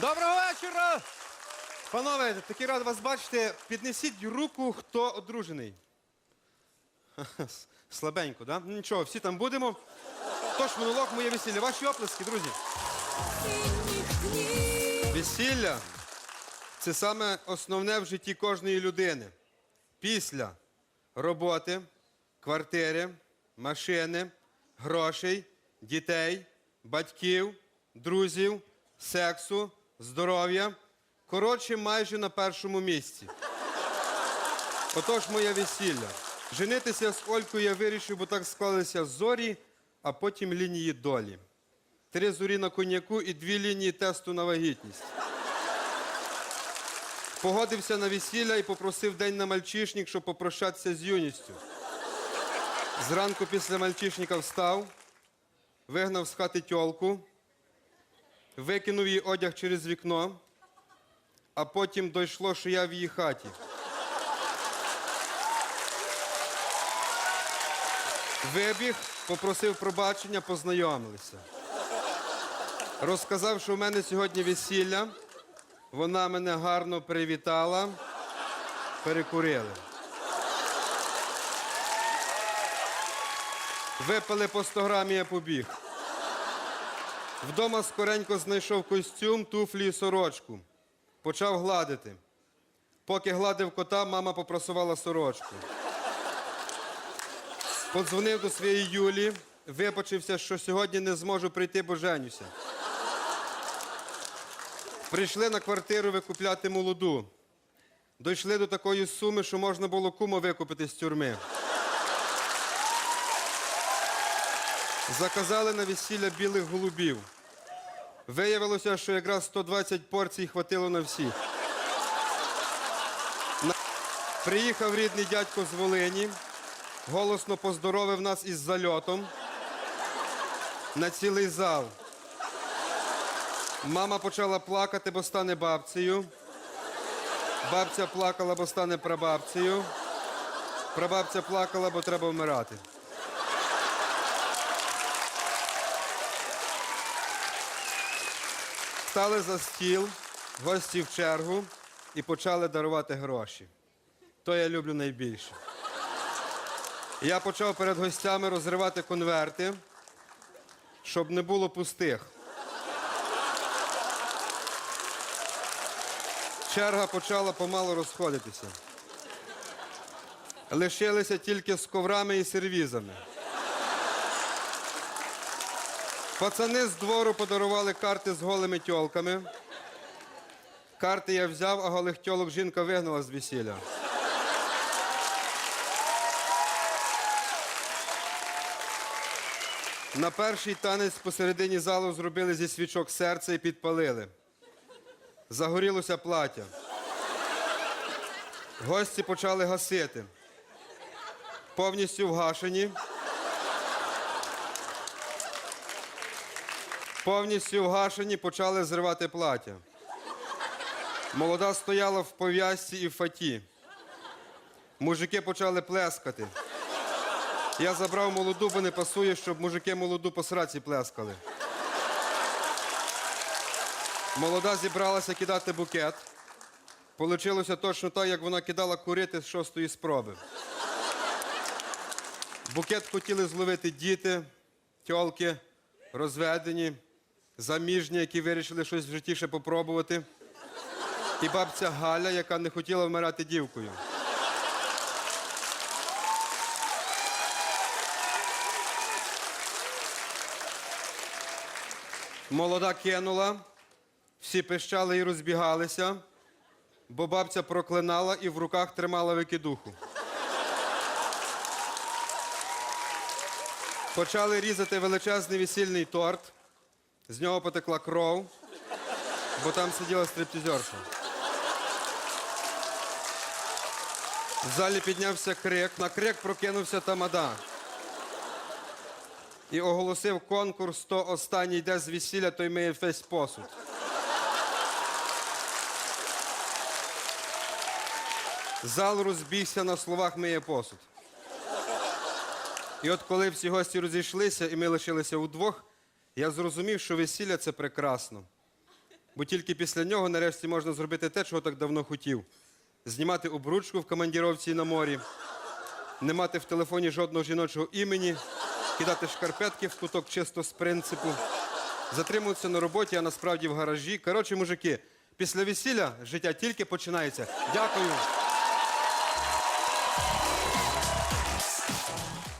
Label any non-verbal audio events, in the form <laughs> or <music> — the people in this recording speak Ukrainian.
Доброго вечора! Панове, такий рад вас бачити. Піднесіть руку, хто одружений. <laughs> Слабенько, да? Ну, Нічого, всі там будемо. Тож монолог моє весілля. Ваші оплески, друзі. Весілля це саме основне в житті кожної людини. Після роботи, квартири, машини, грошей, дітей, батьків, друзів, сексу, здоров'я. Коротше, майже на першому місці. Отож, моє весілля. Женитися з Олькою я вирішив, бо так склалися зорі, а потім лінії долі. Три зорі на коньяку і дві лінії тесту на вагітність. Погодився на весілля і попросив день на мальчишник, щоб попрощатися з юністю. Зранку після мальчишника встав, вигнав з хати тьолку, викинув її одяг через вікно, а потім дійшло, що я в її хаті. Вибіг, попросив пробачення, познайомилися. Розказав, що в мене сьогодні весілля. Вона мене гарно привітала, перекурили. Випили по 100 грамів, я побіг. Вдома скоренько знайшов костюм, туфлі і сорочку. Почав гладити. Поки гладив кота, мама попросувала сорочку. Подзвонив до своєї Юлі, вибачився, що сьогодні не зможу прийти, бо женюся. Прийшли на квартиру викупляти молоду. Дійшли до такої суми, що можна було кума викупити з тюрми. Заказали на весілля білих голубів. Виявилося, що якраз 120 порцій хватило на всіх. Приїхав рідний дядько з Волині, голосно поздоровив нас із зальотом на цілий зал. Мама почала плакати, бо стане бабцею. Бабця плакала, бо стане прабабцею. Прабабця плакала, бо треба вмирати. Стали за стіл, гості в чергу і почали дарувати гроші. То я люблю найбільше. Я почав перед гостями розривати конверти, щоб не було пустих. Черга почала помалу розходитися. Лишилися тільки з коврами і сервізами. Пацани з двору подарували карти з голими тьолками. Карти я взяв, а голих тьолок жінка вигнала з весілля. На перший танець посередині залу зробили зі свічок серце і підпалили. Загорілося плаття. Гості почали гасити. Повністю вгашені. Повністю вгашені почали зривати плаття. Молода стояла в пов'язці і в фаті. Мужики почали плескати. Я забрав молоду, бо не пасує, щоб мужики молоду по сраці плескали. Молода зібралася кидати букет. Получилося точно так, як вона кидала курити з шостої спроби. Букет хотіли зловити діти, тьолки, розведені, заміжні, які вирішили щось в житті ще попробувати. І бабця Галя, яка не хотіла вмирати дівкою. Молода кинула, всі пищали і розбігалися, бо бабця проклинала і в руках тримала викидуху. Почали різати величезний весільний торт. З нього потекла кров, бо там сиділа стриптизерша. В залі піднявся крик. На крик прокинувся тамада. І оголосив конкурс, хто останній йде з весілля, той миє весь посуд. Зал розбігся на словах миє посуд. І от коли всі гості розійшлися, і ми лишилися удвох, я зрозумів, що весілля це прекрасно. бо тільки після нього нарешті можна зробити те, чого так давно хотів. Знімати обручку в командіровці на морі, не мати в телефоні жодного жіночого імені, кидати шкарпетки в куток чисто з принципу, затримуватися на роботі, а насправді в гаражі. Коротше, мужики, після весілля життя тільки починається. Дякую.